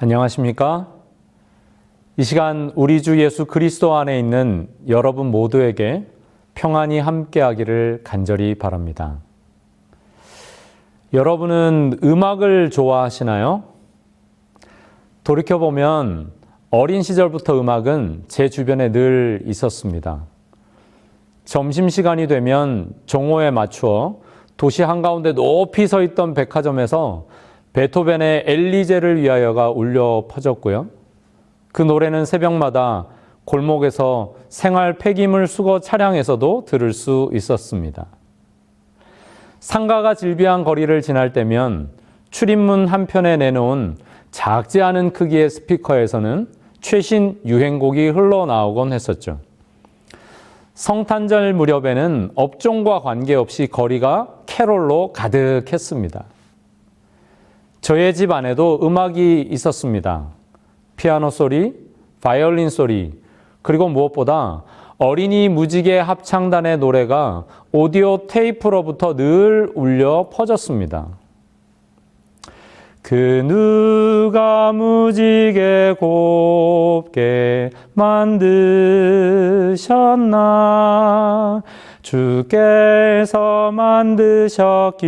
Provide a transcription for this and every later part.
안녕하십니까? 이 시간 우리 주 예수 그리스도 안에 있는 여러분 모두에게 평안이 함께하기를 간절히 바랍니다. 여러분은 음악을 좋아하시나요? 돌이켜보면 어린 시절부터 음악은 제 주변에 늘 있었습니다. 점심시간이 되면 종호에 맞추어 도시 한가운데 높이 서 있던 백화점에서 베토벤의 엘리제를 위하여가 울려 퍼졌고요. 그 노래는 새벽마다 골목에서 생활 폐기물 수거 차량에서도 들을 수 있었습니다. 상가가 질비한 거리를 지날 때면 출입문 한편에 내놓은 작지 않은 크기의 스피커에서는 최신 유행곡이 흘러나오곤 했었죠. 성탄절 무렵에는 업종과 관계없이 거리가 캐롤로 가득했습니다. 저의 집 안에도 음악이 있었습니다. 피아노 소리, 바이올린 소리, 그리고 무엇보다 어린이 무지개 합창단의 노래가 오디오 테이프로부터 늘 울려 퍼졌습니다. 그 누가 무지개 곱게 만드셨나 주께서 만드셨기에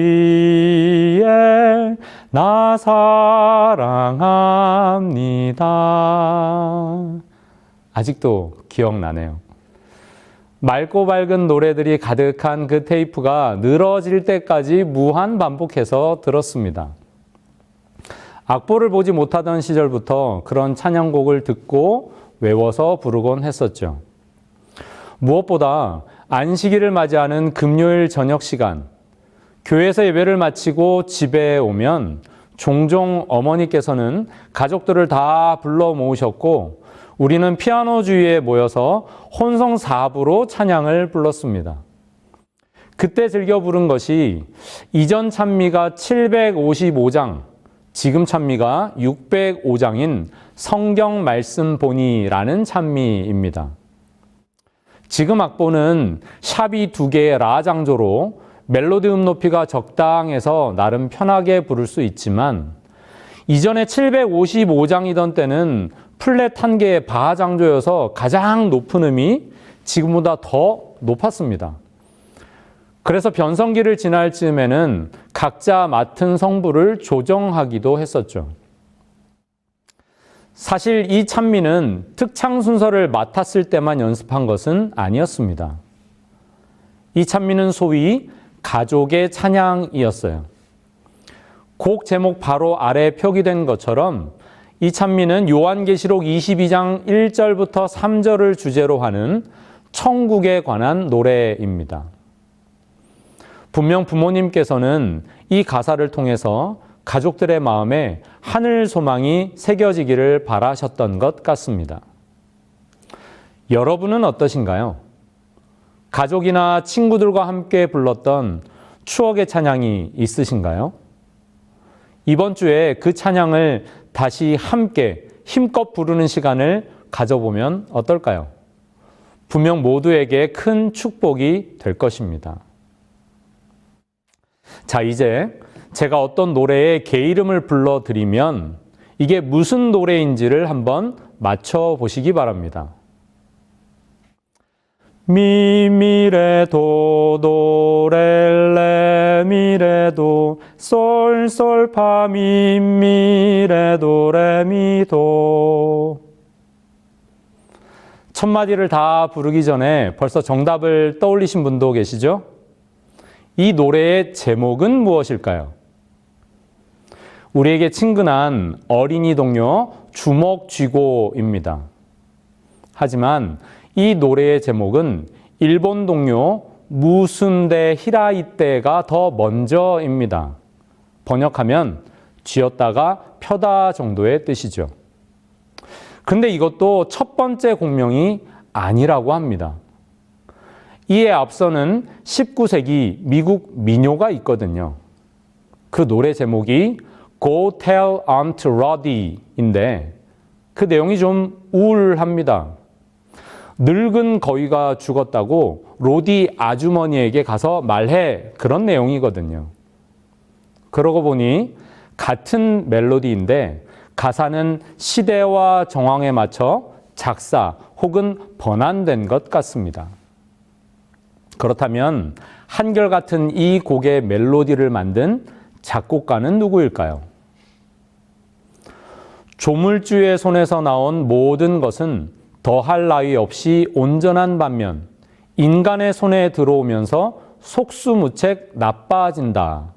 나 사랑합니다. 아직도 기억나네요. 맑고 밝은 노래들이 가득한 그 테이프가 늘어질 때까지 무한 반복해서 들었습니다. 악보를 보지 못하던 시절부터 그런 찬양곡을 듣고 외워서 부르곤 했었죠. 무엇보다 안식일을 맞이하는 금요일 저녁 시간, 교회에서 예배를 마치고 집에 오면 종종 어머니께서는 가족들을 다 불러 모으셨고 우리는 피아노 주위에 모여서 혼성 사부로 찬양을 불렀습니다. 그때 즐겨 부른 것이 이전 찬미가 755장, 지금 찬미가 605장인 성경 말씀 보니라는 찬미입니다. 지금 악보는 샵이 두 개의 라 장조로 멜로디 음 높이가 적당해서 나름 편하게 부를 수 있지만 이전에 755장이던 때는 플랫 한 개의 바 장조여서 가장 높은 음이 지금보다 더 높았습니다. 그래서 변성기를 지날 즈음에는 각자 맡은 성부를 조정하기도 했었죠. 사실 이 찬미는 특창 순서를 맡았을 때만 연습한 것은 아니었습니다. 이 찬미는 소위 가족의 찬양이었어요. 곡 제목 바로 아래 표기된 것처럼 이 찬미는 요한계시록 22장 1절부터 3절을 주제로 하는 천국에 관한 노래입니다. 분명 부모님께서는 이 가사를 통해서 가족들의 마음에 하늘 소망이 새겨지기를 바라셨던 것 같습니다. 여러분은 어떠신가요? 가족이나 친구들과 함께 불렀던 추억의 찬양이 있으신가요? 이번 주에 그 찬양을 다시 함께 힘껏 부르는 시간을 가져보면 어떨까요? 분명 모두에게 큰 축복이 될 것입니다. 자, 이제 제가 어떤 노래의 개 이름을 불러드리면 이게 무슨 노래인지를 한번 맞춰보시기 바랍니다. 미미레도 도렐레 미레도 솔솔파 미미레도 레미도 첫 마디를 다 부르기 전에 벌써 정답을 떠올리신 분도 계시죠? 이 노래의 제목은 무엇일까요? 우리에게 친근한 어린이 동요 주먹 쥐고입니다. 하지만 이 노래의 제목은 일본 동요 무슨데 히라이떼가 더 먼저입니다. 번역하면 쥐었다가 펴다 정도의 뜻이죠. 근데 이것도 첫 번째 공명이 아니라고 합니다. 이에 앞서는 19세기 미국 민요가 있거든요. 그 노래 제목이 Go Tell Aunt Roddy인데 그 내용이 좀 우울합니다. 늙은 거위가 죽었다고 로디 아주머니에게 가서 말해 그런 내용이거든요. 그러고 보니 같은 멜로디인데 가사는 시대와 정황에 맞춰 작사 혹은 번안된 것 같습니다. 그렇다면 한결같은 이 곡의 멜로디를 만든 작곡가는 누구일까요? 조물주의 손에서 나온 모든 것은 더할 나위 없이 온전한 반면 인간의 손에 들어오면서 속수무책 나빠진다.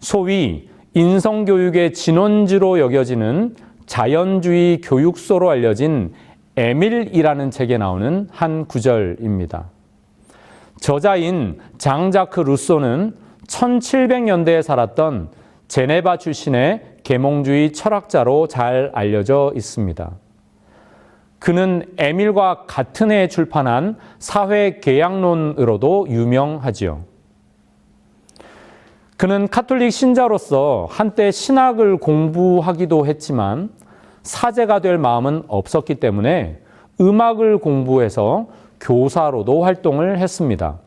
소위 인성교육의 진원지로 여겨지는 자연주의 교육서로 알려진 에밀이라는 책에 나오는 한 구절입니다. 저자인 장자크 루소는 1700년대에 살았던 제네바 출신의 계몽주의 철학자로 잘 알려져 있습니다. 그는 에밀과 같은 해에 출판한 사회 계약론으로도 유명하지요. 그는 카톨릭 신자로서 한때 신학을 공부하기도 했지만 사제가 될 마음은 없었기 때문에 음악을 공부해서 교사로도 활동을 했습니다.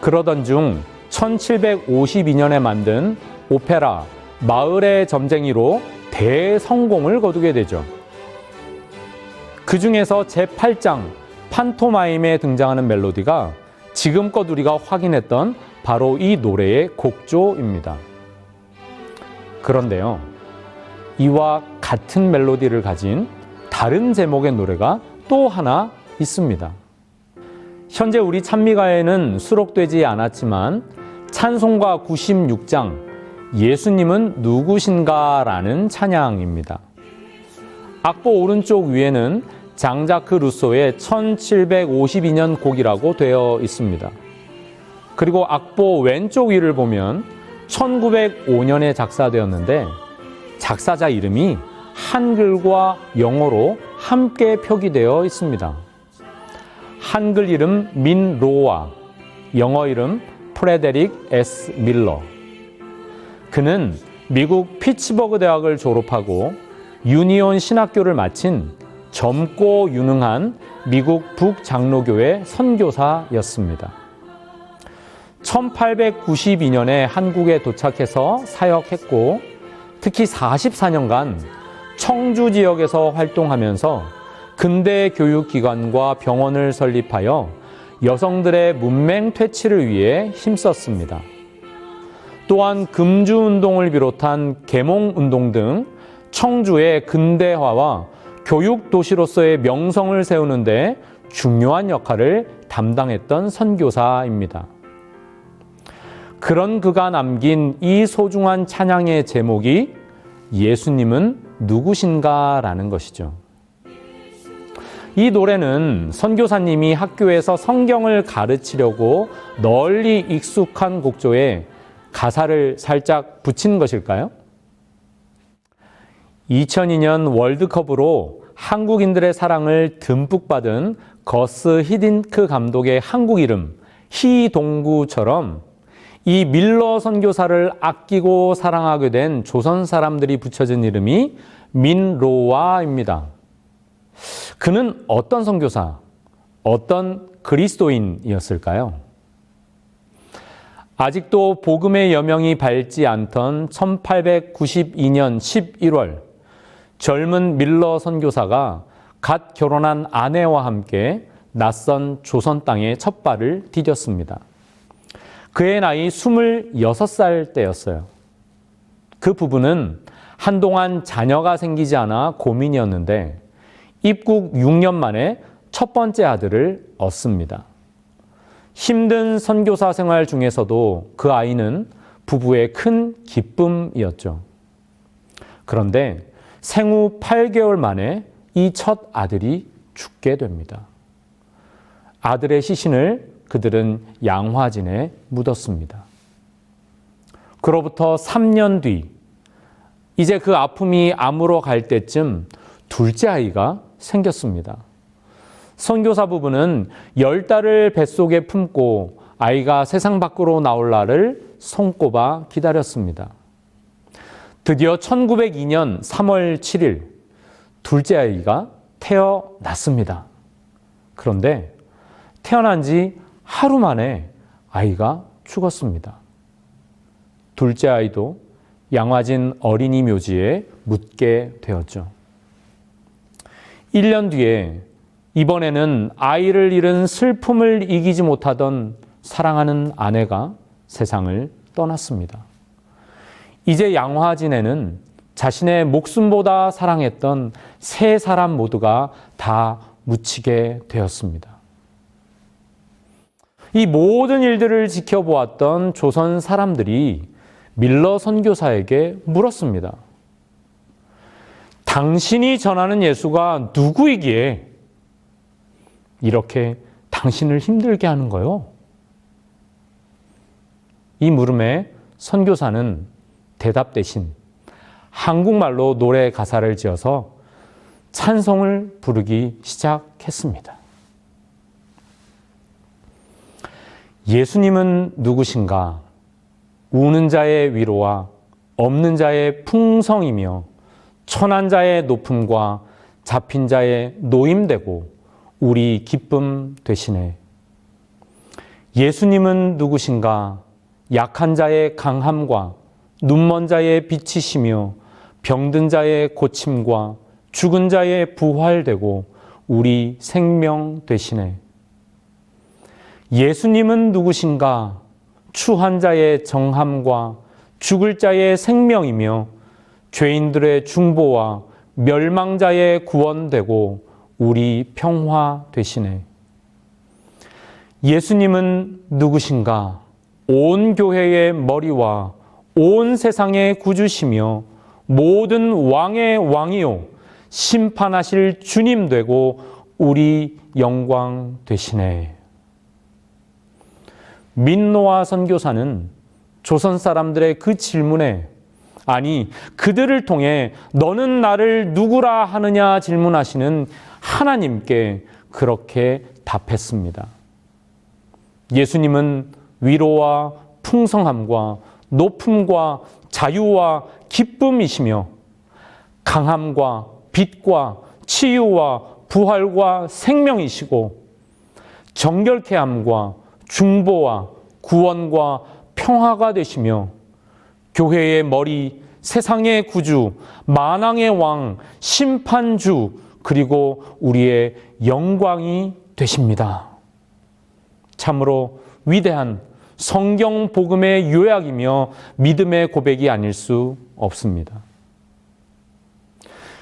그러던 중 1752년에 만든 오페라 마을의 점쟁이로 대성공을 거두게 되죠. 그 중에서 제8장 판토마임에 등장하는 멜로디가 지금껏 우리가 확인했던 바로 이 노래의 곡조입니다. 그런데요, 이와 같은 멜로디를 가진 다른 제목의 노래가 또 하나 있습니다. 현재 우리 찬미가에는 수록되지 않았지만 찬송가 96장 예수님은 누구신가라는 찬양입니다. 악보 오른쪽 위에는 장자크 루소의 1752년 곡이라고 되어 있습니다. 그리고 악보 왼쪽 위를 보면 1905년에 작사되었는데 작사자 이름이 한글과 영어로 함께 표기되어 있습니다. 한글 이름 민로와 영어 이름 프레데릭 S. 밀러. 그는 미국 피츠버그 대학을 졸업하고 유니온 신학교를 마친 젊고 유능한 미국 북장로교회 선교사였습니다. 1892년에 한국에 도착해서 사역했고 특히 44년간 청주 지역에서 활동하면서 근대 교육기관과 병원을 설립하여 여성들의 문맹 퇴치를 위해 힘썼습니다. 또한 금주 운동을 비롯한 계몽 운동 등 청주의 근대화와 교육 도시로서의 명성을 세우는데 중요한 역할을 담당했던 선교사입니다. 그런 그가 남긴 이 소중한 찬양의 제목이 예수님은 누구신가라는 것이죠. 이 노래는 선교사님이 학교에서 성경을 가르치려고 널리 익숙한 곡조에 가사를 살짝 붙인 것일까요? 2002년 월드컵으로 한국인들의 사랑을 듬뿍 받은 거스 히딩크 감독의 한국 이름 희동구처럼 이 밀러 선교사를 아끼고 사랑하게 된 조선 사람들이 붙여진 이름이 민로와입니다. 그는 어떤 선교사, 어떤 그리스도인이었을까요? 아직도 복음의 여명이 밝지 않던 1892년 11월 젊은 밀러 선교사가 갓 결혼한 아내와 함께 낯선 조선 땅에 첫 발을 디뎠습니다. 그의 나이 26살 때였어요. 그 부부는 한동안 자녀가 생기지 않아 고민이었는데 입국 6년 만에 첫 번째 아들을 얻습니다. 힘든 선교사 생활 중에서도 그 아이는 부부의 큰 기쁨이었죠. 그런데 생후 8개월 만에 이 첫 아들이 죽게 됩니다. 아들의 시신을 그들은 양화진에 묻었습니다. 그로부터 3년 뒤, 이제 그 아픔이 아물어 갈 때쯤 둘째 아이가 생겼습니다. 선교사 부부는 열 달을 뱃속에 품고 아이가 세상 밖으로 나올 날을 손꼽아 기다렸습니다. 드디어 1902년 3월 7일 둘째 아이가 태어났습니다. 그런데 태어난 지 하루 만에 아이가 죽었습니다. 둘째 아이도 양화진 어린이 묘지에 묻게 되었죠. 1년 뒤에 이번에는 아이를 잃은 슬픔을 이기지 못하던 사랑하는 아내가 세상을 떠났습니다. 이제 양화진에는 자신의 목숨보다 사랑했던 세 사람 모두가 다 묻히게 되었습니다. 이 모든 일들을 지켜보았던 조선 사람들이 밀러 선교사에게 물었습니다. 당신이 전하는 예수가 누구이기에 이렇게 당신을 힘들게 하는 거요? 이 물음에 선교사는 대답 대신 한국말로 노래 가사를 지어서 찬송을 부르기 시작했습니다. 예수님은 누구신가? 우는 자의 위로와 없는 자의 풍성이며 천한 자의 높음과 잡힌 자의 노임되고 우리 기쁨 되시네. 예수님은 누구신가? 약한 자의 강함과 눈먼 자의 빛이시며 병든 자의 고침과 죽은 자의 부활되고 우리 생명 되시네. 예수님은 누구신가? 추한 자의 정함과 죽을 자의 생명이며 죄인들의 중보와 멸망자의 구원되고 우리 평화 되시네. 예수님은 누구신가? 온 교회의 머리와 온 세상의 구주시며 모든 왕의 왕이요 심판하실 주님 되고 우리 영광 되시네. 민노아 선교사는 조선 사람들의 그 질문에 아니 그들을 통해 너는 나를 누구라 하느냐 질문하시는 하나님께 그렇게 답했습니다. 예수님은 위로와 풍성함과 높음과 자유와 기쁨이시며 강함과 빛과 치유와 부활과 생명이시고 정결케 함과 중보와 구원과 평화가 되시며 교회의 머리, 세상의 구주, 만왕의 왕, 심판주, 그리고 우리의 영광이 되십니다. 참으로 위대한 성경 복음의 요약이며 믿음의 고백이 아닐 수 없습니다.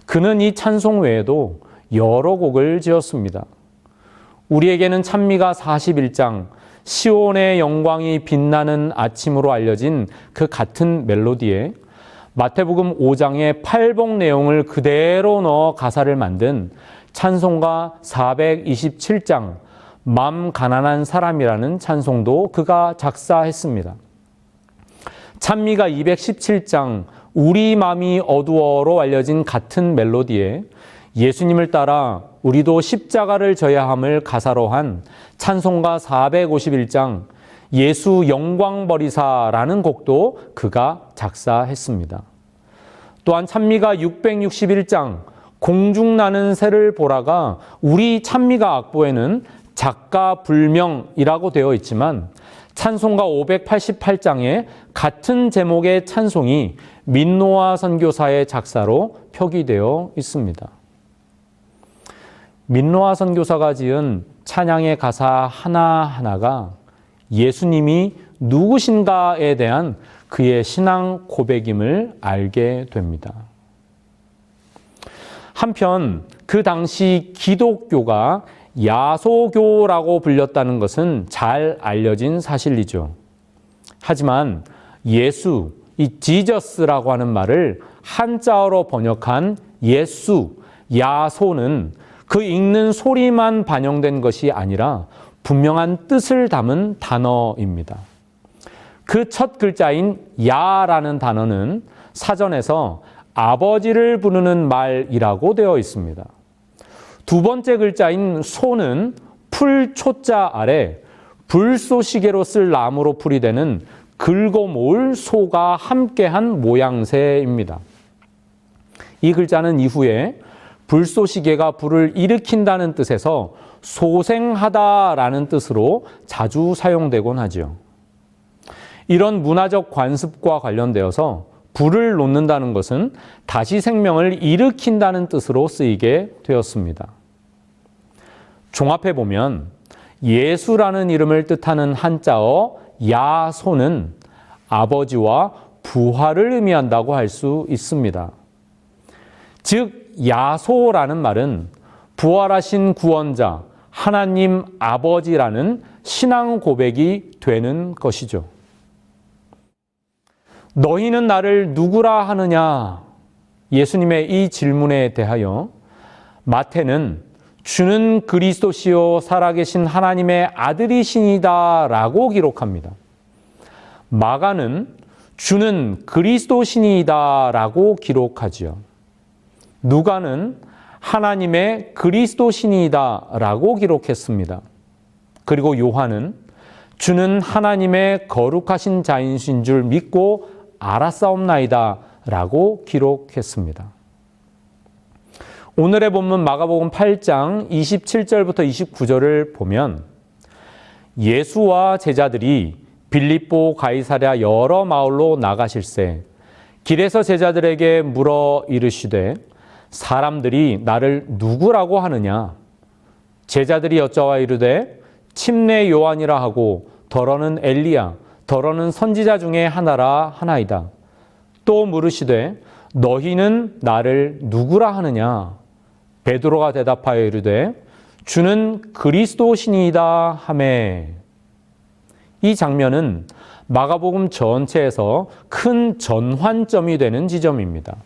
그는 이 찬송 외에도 여러 곡을 지었습니다. 우리에게는 찬미가 41장, 시온의 영광이 빛나는 아침으로 알려진 그 같은 멜로디에 마태복음 5장의 팔복 내용을 그대로 넣어 가사를 만든 찬송가 427장 맘 가난한 사람이라는 찬송도 그가 작사했습니다. 찬미가 217장 우리 맘이 어두워로 알려진 같은 멜로디에 예수님을 따라 우리도 십자가를 져야 함을 가사로 한 찬송가 451장 예수 영광버리사라는 곡도 그가 작사했습니다. 또한 찬미가 661장 공중 나는 새를 보라가 우리 찬미가 악보에는 작가 불명이라고 되어 있지만 찬송가 588장에 같은 제목의 찬송이 민노아 선교사의 작사로 표기되어 있습니다. 민노아 선교사가 지은 찬양의 가사 하나하나가 예수님이 누구신가에 대한 그의 신앙 고백임을 알게 됩니다. 한편 그 당시 기독교가 야소교라고 불렸다는 것은 잘 알려진 사실이죠. 하지만 예수, 이 지저스라고 하는 말을 한자어로 번역한 예수, 야소는 그 읽는 소리만 반영된 것이 아니라 분명한 뜻을 담은 단어입니다. 그 첫 글자인 야라는 단어는 사전에서 아버지를 부르는 말이라고 되어 있습니다. 두 번째 글자인 소는 풀초자 아래 불쏘시개로 쓸 나무로 풀이 되는 긁어 모을 소가 함께한 모양새입니다. 이 글자는 이후에 불쏘시개가 불을 일으킨다는 뜻에서 소생하다라는 뜻으로 자주 사용되곤 하죠. 이런 문화적 관습과 관련되어서 불을 놓는다는 것은 다시 생명을 일으킨다는 뜻으로 쓰이게 되었습니다. 종합해 보면 예수라는 이름을 뜻하는 한자어 야소는 아버지와 부활을 의미한다고 할 수 있습니다. 즉, 야소라는 말은 부활하신 구원자, 하나님 아버지라는 신앙 고백이 되는 것이죠. 너희는 나를 누구라 하느냐? 예수님의 이 질문에 대하여 마태는 주는 그리스도시요 살아계신 하나님의 아들이시니다라고 기록합니다. 마가는 주는 그리스도신이다라고 기록하지요. 누가는 하나님의 그리스도신이다라고 기록했습니다. 그리고 요한은 주는 하나님의 거룩하신 자인신 줄 믿고 알았사옵나이다 라고 기록했습니다. 오늘의 본문 마가복음 8장 27절부터 29절을 보면 예수와 제자들이 빌립보 가이사랴 여러 마을로 나가실세 길에서 제자들에게 물어 이르시되 사람들이 나를 누구라고 하느냐? 제자들이 여짜와 이르되 침례 요한이라 하고 더러는 엘리야 더러는 선지자 중에 하나라 하나이다. 또 물으시되 너희는 나를 누구라 하느냐? 베드로가 대답하여 이르되 주는 그리스도신이다 하매. 이 장면은 마가복음 전체에서 큰 전환점이 되는 지점입니다.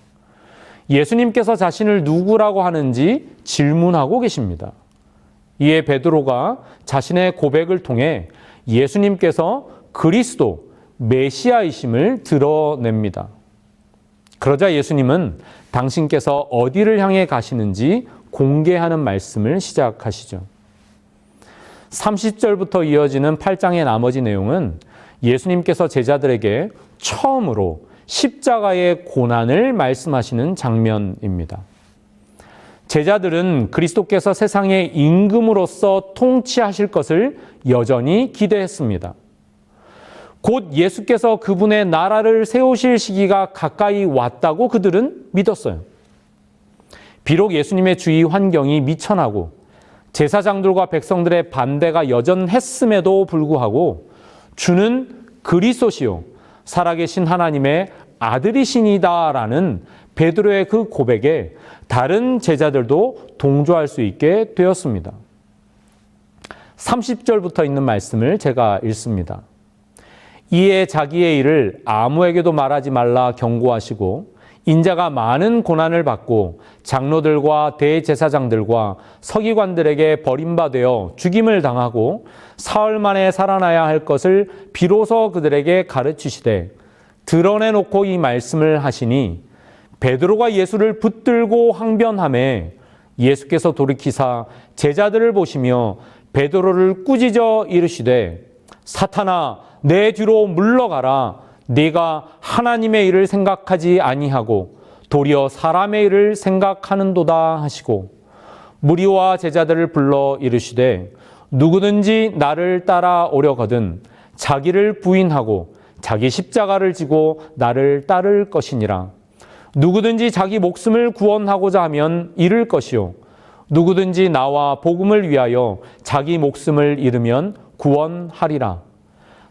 예수님께서 자신을 누구라고 하는지 질문하고 계십니다. 이에 베드로가 자신의 고백을 통해 예수님께서 그리스도 메시아이심을 드러냅니다. 그러자 예수님은 당신께서 어디를 향해 가시는지 공개하는 말씀을 시작하시죠. 30절부터 이어지는 8장의 나머지 내용은 예수님께서 제자들에게 처음으로 십자가의 고난을 말씀하시는 장면입니다. 제자들은 그리스도께서 세상의 임금으로서 통치하실 것을 여전히 기대했습니다. 곧 예수께서 그분의 나라를 세우실 시기가 가까이 왔다고 그들은 믿었어요. 비록 예수님의 주위 환경이 미천하고 제사장들과 백성들의 반대가 여전했음에도 불구하고 주는 그리스도시요 살아계신 하나님의 아들이시니다라는 베드로의 그 고백에 다른 제자들도 동조할 수 있게 되었습니다. 30절부터 있는 말씀을 제가 읽습니다. 이에 자기의 일을 아무에게도 말하지 말라 경고하시고 인자가 많은 고난을 받고 장로들과 대제사장들과 서기관들에게 버림받아 죽임을 당하고 사흘 만에 살아나야 할 것을 비로소 그들에게 가르치시되 드러내놓고 이 말씀을 하시니 베드로가 예수를 붙들고 항변함에 예수께서 돌이키사 제자들을 보시며 베드로를 꾸짖어 이르시되 사탄아 내 뒤로 물러가라 네가 하나님의 일을 생각하지 아니하고 도리어 사람의 일을 생각하는도다 하시고 무리와 제자들을 불러 이르시되 누구든지 나를 따라오려거든 자기를 부인하고 자기 십자가를 지고 나를 따를 것이니라. 누구든지 자기 목숨을 구원하고자 하면 잃을 것이요. 누구든지 나와 복음을 위하여 자기 목숨을 잃으면 구원하리라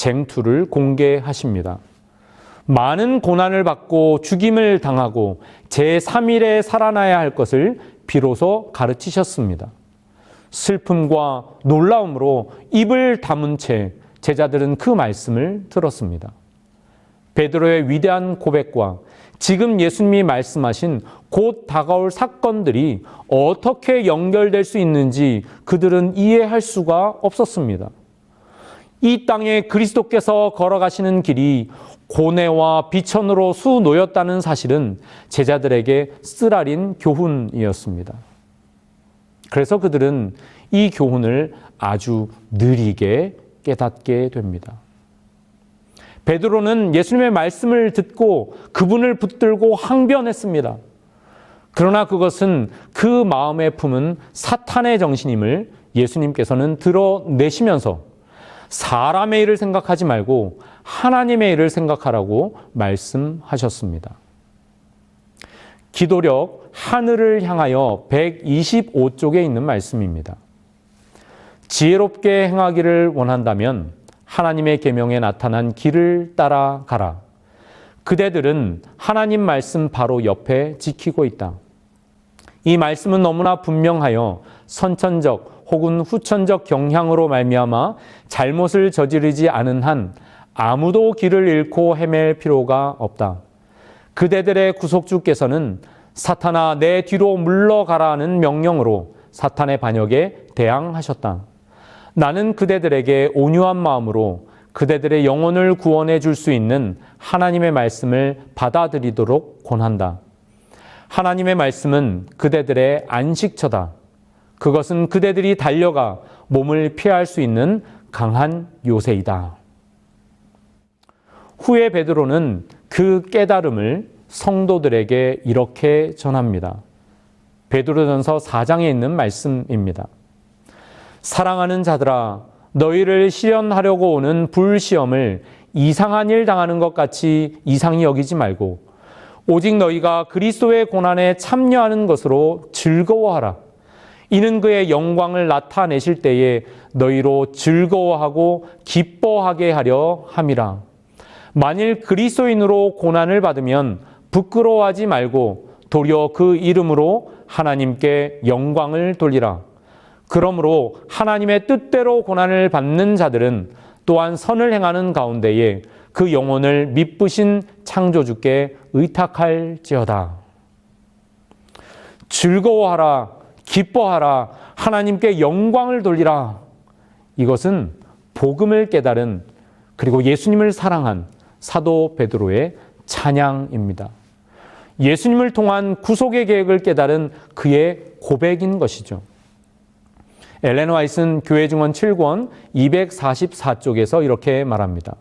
쟁투를 공개하십니다. 많은 고난을 받고 죽임을 당하고 제3일에 살아나야 할 것을 비로소 가르치셨습니다. 슬픔과 놀라움으로 입을 다문 채 제자들은 그 말씀을 들었습니다. 베드로의 위대한 고백과 지금 예수님이 말씀하신 곧 다가올 사건들이 어떻게 연결될 수 있는지 그들은 이해할 수가 없었습니다. 이 땅에 그리스도께서 걸어가시는 길이 고뇌와 비천으로 수 놓였다는 사실은 제자들에게 쓰라린 교훈이었습니다. 그래서 그들은 이 교훈을 아주 느리게 깨닫게 됩니다. 베드로는 예수님의 말씀을 듣고 그분을 붙들고 항변했습니다. 그러나 그것은 그 마음에 품은 사탄의 정신임을 예수님께서는 드러내시면서 사람의 일을 생각하지 말고 하나님의 일을 생각하라고 말씀하셨습니다. 기도력 하늘을 향하여 125쪽에 있는 말씀입니다. 지혜롭게 행하기를 원한다면 하나님의 계명에 나타난 길을 따라가라. 그대들은 하나님 말씀 바로 옆에 지키고 있다. 이 말씀은 너무나 분명하여 선천적 혹은 후천적 경향으로 말미암아 잘못을 저지르지 않은 한 아무도 길을 잃고 헤맬 필요가 없다. 그대들의 구속주께서는 사탄아 내 뒤로 물러가라는 명령으로 사탄의 반역에 대항하셨다. 나는 그대들에게 온유한 마음으로 그대들의 영혼을 구원해 줄 수 있는 하나님의 말씀을 받아들이도록 권한다. 하나님의 말씀은 그대들의 안식처다. 그것은 그대들이 달려가 몸을 피할 수 있는 강한 요새이다. 후에 베드로는 그 깨달음을 성도들에게 이렇게 전합니다. 베드로전서 4장에 있는 말씀입니다. 사랑하는 자들아 너희를 시련하려고 오는 불시험을 이상한 일 당하는 것 같이 이상히 여기지 말고 오직 너희가 그리스도의 고난에 참여하는 것으로 즐거워하라. 이는 그의 영광을 나타내실 때에 너희로 즐거워하고 기뻐하게 하려 함이라. 만일 그리스도인으로 고난을 받으면 부끄러워하지 말고 도리어 그 이름으로 하나님께 영광을 돌리라. 그러므로 하나님의 뜻대로 고난을 받는 자들은 또한 선을 행하는 가운데에 그 영혼을 미쁘신 창조주께 의탁할지어다. 즐거워하라, 기뻐하라, 하나님께 영광을 돌리라. 이것은 복음을 깨달은 그리고 예수님을 사랑한 사도 베드로의 찬양입니다. 예수님을 통한 구속의 계획을 깨달은 그의 고백인 것이죠. 엘렌 와이슨 교회 증언 7권 244쪽에서 이렇게 말합니다.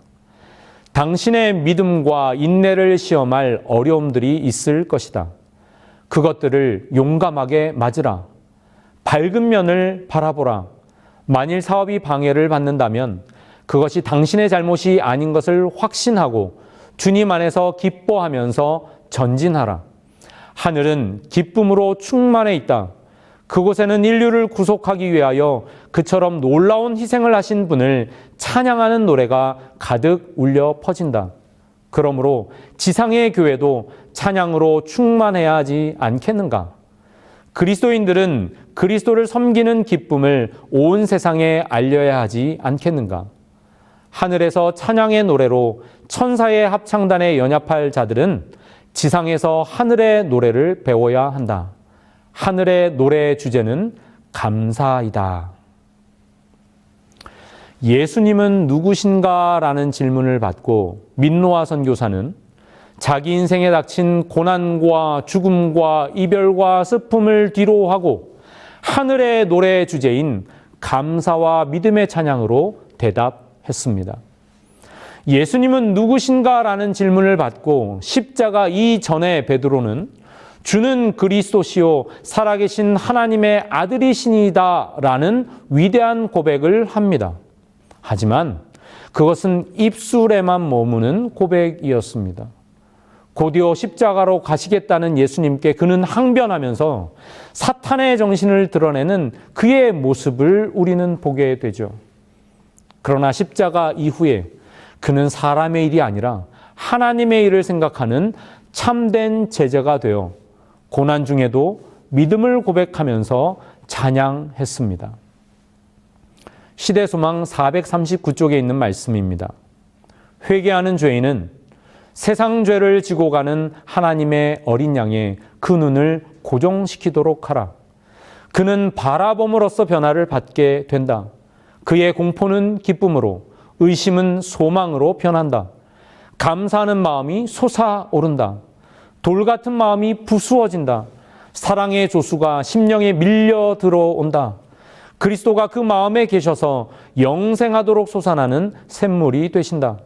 당신의 믿음과 인내를 시험할 어려움들이 있을 것이다. 그것들을 용감하게 맞으라. 밝은 면을 바라보라. 만일 사업이 방해를 받는다면 그것이 당신의 잘못이 아닌 것을 확신하고 주님 안에서 기뻐하면서 전진하라. 하늘은 기쁨으로 충만해 있다. 그곳에는 인류를 구속하기 위하여 그처럼 놀라운 희생을 하신 분을 찬양하는 노래가 가득 울려 퍼진다. 그러므로 지상의 교회도 찬양으로 충만해야 하지 않겠는가? 그리스도인들은 그리스도를 섬기는 기쁨을 온 세상에 알려야 하지 않겠는가? 하늘에서 찬양의 노래로 천사의 합창단에 연합할 자들은 지상에서 하늘의 노래를 배워야 한다. 하늘의 노래의 주제는 감사이다. 예수님은 누구신가 라는 질문을 받고 민노아 선교사는 자기 인생에 닥친 고난과 죽음과 이별과 슬픔을 뒤로하고 하늘의 노래의 주제인 감사와 믿음의 찬양으로 대답했습니다. 예수님은 누구신가라는 질문을 받고 십자가 이전에 베드로는 주는 그리스도시요 살아계신 하나님의 아들이시니다라는 위대한 고백을 합니다. 하지만 그것은 입술에만 머무는 고백이었습니다. 곧이어 십자가로 가시겠다는 예수님께 그는 항변하면서 사탄의 정신을 드러내는 그의 모습을 우리는 보게 되죠. 그러나 십자가 이후에 그는 사람의 일이 아니라 하나님의 일을 생각하는 참된 제자가 되어 고난 중에도 믿음을 고백하면서 찬양했습니다. 시대소망 439쪽에 있는 말씀입니다. 회개하는 죄인은 세상 죄를 지고 가는 하나님의 어린 양의 그 눈을 고정시키도록 하라. 그는 바라봄으로써 변화를 받게 된다. 그의 공포는 기쁨으로 의심은 소망으로 변한다. 감사하는 마음이 솟아오른다. 돌 같은 마음이 부수어진다. 사랑의 조수가 심령에 밀려 들어온다. 그리스도가 그 마음에 계셔서 영생하도록 솟아나는 샘물이 되신다.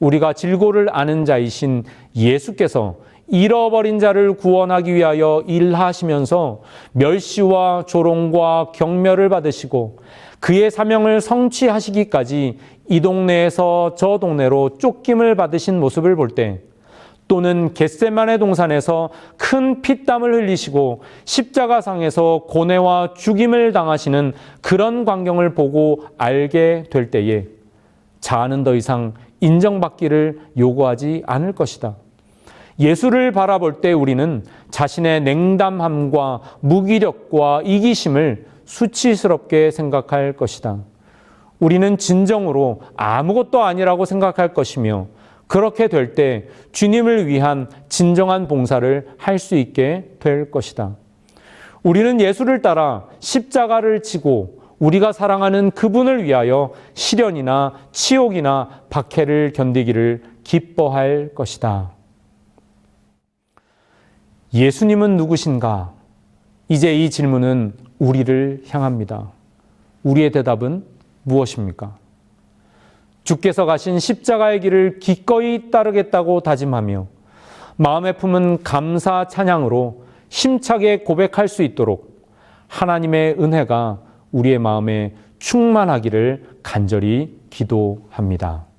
우리가 질고를 아는 자이신 예수께서 잃어버린 자를 구원하기 위하여 일하시면서 멸시와 조롱과 경멸을 받으시고 그의 사명을 성취하시기까지 이 동네에서 저 동네로 쫓김을 받으신 모습을 볼 때 또는 겟세만의 동산에서 큰 피땀을 흘리시고 십자가상에서 고뇌와 죽임을 당하시는 그런 광경을 보고 알게 될 때에 자아는 더 이상 인정받기를 요구하지 않을 것이다. 예수를 바라볼 때 우리는 자신의 냉담함과 무기력과 이기심을 수치스럽게 생각할 것이다. 우리는 진정으로 아무것도 아니라고 생각할 것이며 그렇게 될 때 주님을 위한 진정한 봉사를 할 수 있게 될 것이다. 우리는 예수를 따라 십자가를 지고 우리가 사랑하는 그분을 위하여 시련이나 치욕이나 박해를 견디기를 기뻐할 것이다. 예수님은 누구신가? 이제 이 질문은 우리를 향합니다. 우리의 대답은 무엇입니까? 주께서 가신 십자가의 길을 기꺼이 따르겠다고 다짐하며 마음에 품은 감사 찬양으로 힘차게 고백할 수 있도록 하나님의 은혜가 우리의 마음에 충만하기를 간절히 기도합니다.